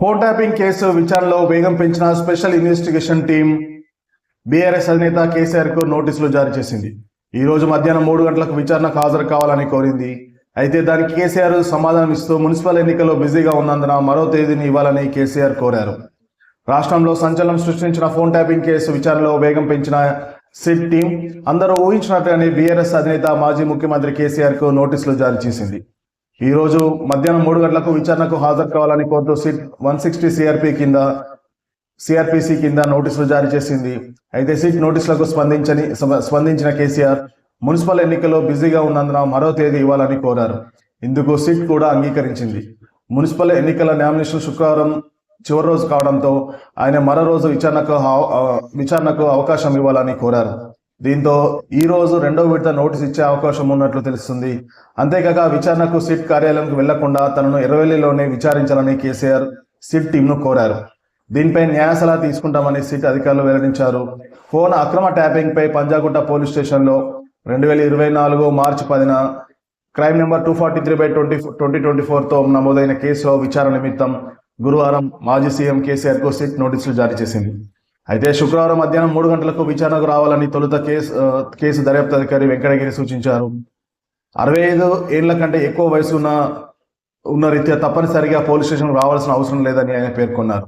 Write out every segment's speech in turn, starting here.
Phone tapping case విచారణలో వేగం పెంచిన స్పెషల్ ఇన్వెస్టిగేషన్ టీం బీఆర్ఎస్ అధినేత కేసీఆర్కు నోటీసులు జారీ చేసింది. ఈ రోజు మధ్యాహ్నం మూడు గంటలకు విచారణకు హాజరు కావాలని కోరింది. అయితే దానికి కేసీఆర్ సమాధానం ఇస్తూ మున్సిపల్ ఎన్నికల్లో బిజీగా ఉన్నందున మరో తేదీని ఇవ్వాలని కేసీఆర్ కోరారు. రాష్ట్రంలో సంచలనం సృష్టించిన ఫోన్ ట్యాపింగ్ కేసు విచారణలో వేగం పెంచిన సిట్ టీం అందరూ ఊహించినట్లుగానే బీఆర్ఎస్ అధినేత మాజీ ముఖ్యమంత్రి కేసీఆర్కు నోటీసులు జారీ చేసింది. ఈ రోజు మధ్యాహ్నం మూడు గంటలకు విచారణకు హాజరు కావాలని కోరుతూ సిట్ వన్ సిక్స్టీ సిఆర్పి కింద సిఆర్పిసి కింద నోటీసులు జారీ చేసింది. అయితే సిట్ నోటీసులకు స్పందించని స్ప- స్పందించిన కేసీఆర్ మున్సిపల్ ఎన్నికల్లో బిజీగా ఉన్నందున మరో తేదీ ఇవ్వాలని కోరారు. ఇందుకు సిట్ కూడా అంగీకరించింది. మున్సిపల్ ఎన్నికల నామినేషన్ శుక్రవారం చివరి రోజు కావడంతో ఆయన మరో రోజు విచారణకు విచారణకు అవకాశం ఇవ్వాలని కోరారు. దీంతో ఈ రోజు రెండో విడత నోటీస్ ఇచ్చే అవకాశం ఉన్నట్లు తెలుస్తుంది. అంతేకాక విచారణకు సిట్ కార్యాలయంకు వెళ్ళకుండా తనను ఎర్రవెల్లిలోనే విచారించాలని కేసీఆర్ సిట్ టీంను కోరారు. దీనిపై న్యాయ సలహా తీసుకుంటామని సిట్ అధికారులు వెల్లడించారు. ఫోన్ అక్రమ ట్యాపింగ్ పై పంజాగుట్ట పోలీస్ స్టేషన్లో రెండు వేల ఇరవై నాలుగు మార్చి పదిన crime number two forty three by twenty twenty twenty ఫోర్తో నమోదైన కేసులో విచారణ నిమిత్తం గురువారం మాజీ సీఎం కేసీఆర్కు సిట్ నోటీసులు జారీ చేసింది. అయితే శుక్రవారం మధ్యాహ్నం మూడు గంటలకు విచారణకు రావాలని తొలుత కేసు కేసు దర్యాప్తు అధికారి వెంకటగిరి సూచించారు. అరవై ఐదు ఏళ్ళ కంటే ఎక్కువ వయసు ఉన్న ఉన్న రీత్యా తప్పనిసరిగా పోలీస్ స్టేషన్ రావాల్సిన అవసరం లేదని ఆయన పేర్కొన్నారు.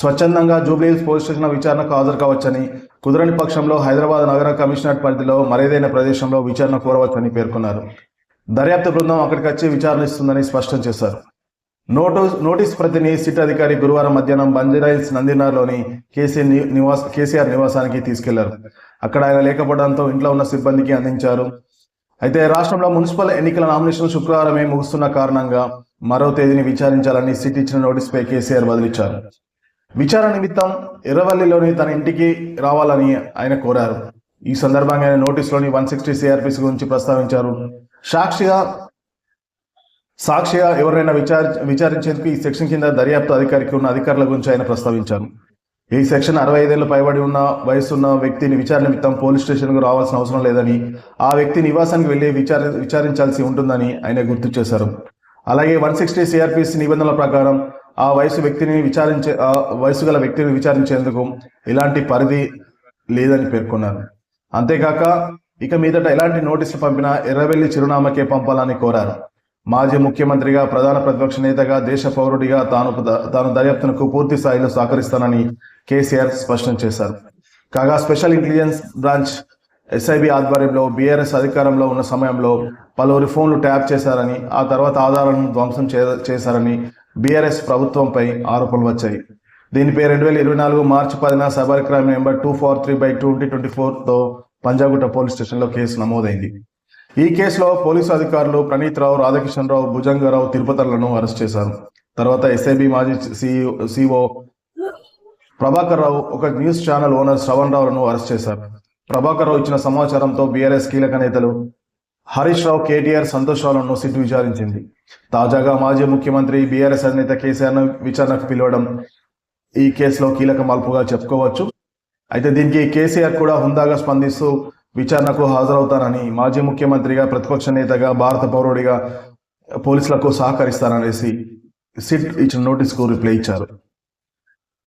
స్వచ్ఛందంగా జూబ్లీహిల్స్ పోలీస్ స్టేషన్ విచారణకు హాజరు కావచ్చని కుదరని పక్షంలో హైదరాబాద్ నగర కమిషనరేట్ పరిధిలో మరేదైనా ప్రదేశంలో విచారణ కోరవచ్చని పేర్కొన్నారు. దర్యాప్తు బృందం అక్కడికి వచ్చి విచారణ ఇస్తుందని స్పష్టం చేశారు. నోటీస్ నోటీస్ ప్రతిని సిట్ అధికారి గురువారం మధ్యాహ్నం బంజారాయిల్స్ నందినార్లోని కేసీఆర్ నివాస నివాస్ కేసీఆర్ నివాసానికి తీసుకెళ్ళారు. అక్కడ ఆయన లేకపోవడంతో ఇంట్లో ఉన్న సిబ్బందికి అందించారు. అయితే రాష్ట్రంలో మున్సిపల్ ఎన్నికల నామినేషన్ శుక్రవారమే ముగుస్తున్న కారణంగా మరో తేదీని విచారించాలని సిట్ ఇచ్చిన నోటీస్పై కేసీఆర్ బదిలిచ్చారు. విచారణ నిమిత్తం ఎర్రవల్లిలోని తన ఇంటికి రావాలని ఆయన కోరారు. ఈ సందర్భంగా ఆయన నోటీసులోని వన్ సిక్స్టీ సిఆర్పిసి గురించి ప్రస్తావించారు. సాక్షిగా సాక్షిగా ఎవరైనా విచారి విచారించేందుకు ఈ సెక్షన్ కింద దర్యాప్తు అధికారికి ఉన్న అధికారుల గురించి ఆయన ప్రస్తావించారు. ఈ సెక్షన్ అరవై ఐదేళ్ళు పైబడి ఉన్న వయసున్న వ్యక్తిని విచారణ నిమిత్తం పోలీస్ స్టేషన్కు రావాల్సిన అవసరం లేదని ఆ వ్యక్తి నివాసానికి వెళ్ళి విచార విచారించాల్సి ఉంటుందని ఆయన గుర్తు చేశారు. అలాగే వన్ సిక్స్టీ సిఆర్పిసి నిబంధనల ప్రకారం ఆ వయసు వ్యక్తిని విచారించే ఆ వయసు గల వ్యక్తిని విచారించేందుకు ఇలాంటి పరిధి లేదని పేర్కొన్నారు. అంతేకాక ఇక మీదట ఎలాంటి నోటీసులు పంపినా ఎర్రవెల్లి చిరునామాకే పంపాలని కోరారు. మాజీ ముఖ్యమంత్రిగా ప్రధాన ప్రతిపక్ష నేతగా దేశ పౌరుడిగా తాను తాను దర్యాప్తునకు పూర్తి స్థాయిలో సహకరిస్తానని కేసీఆర్ స్పష్టం చేశారు. కాగా స్పెషల్ ఇంటెలిజెన్స్ బ్రాంచ్ ఎస్ఐబి ఆధ్వర్యంలో బీఆర్ఎస్ అధికారంలో ఉన్న సమయంలో పలువురి ఫోన్లు ట్యాప్ చేశారని ఆ తర్వాత ఆధారాలను ధ్వంసం చే- చేశారని బీఆర్ఎస్ ప్రభుత్వంపై ఆరోపణలు వచ్చాయి. దీనిపై రెండు వేల ఇరవై నాలుగు మార్చి పదిన cyber crime number two four three by twenty twenty ఫోర్తో Panjagutta police స్టేషన్లో కేసు నమోదైంది. ఈ కేసులో పోలీసు అధికారులు ప్రణీత్ రావు రాధాకిషన్ రావు భుజంగరావు అరెస్ట్ చేశారు. తర్వాత ఎస్ఐబి మాజీ సిఓ ప్రభాకర్ రావు ఒక న్యూస్ ఛానల్ ఓనర్ శ్రవణ్ రావులను అరెస్ట్ చేశారు. ప్రభాకర్ రావు ఇచ్చిన సమాచారంతో బీఆర్ఎస్ కీలక నేతలు హరీష్ రావు కేటీఆర్ సంతోష్ రావులను సిట్ విచారించింది. తాజాగా మాజీ ముఖ్యమంత్రి బీఆర్ఎస్ అధినేత కేసీఆర్ విచారణకు పిలవడం ఈ కేసులో కీలక మలుపుగా చెప్పుకోవచ్చు. అయితే దీనికి కేసీఆర్ కూడా హుందాగా స్పందిస్తూ విచారణకు హాజరవుతానని మాజీ ముఖ్యమంత్రిగా ప్రతిపక్ష నేతగా భారత పౌరుడిగా పోలీసులకు సహకరిస్తాననేసి సిట్ ఇచ్చిన నోటీస్కు రిప్లై ఇచ్చారు.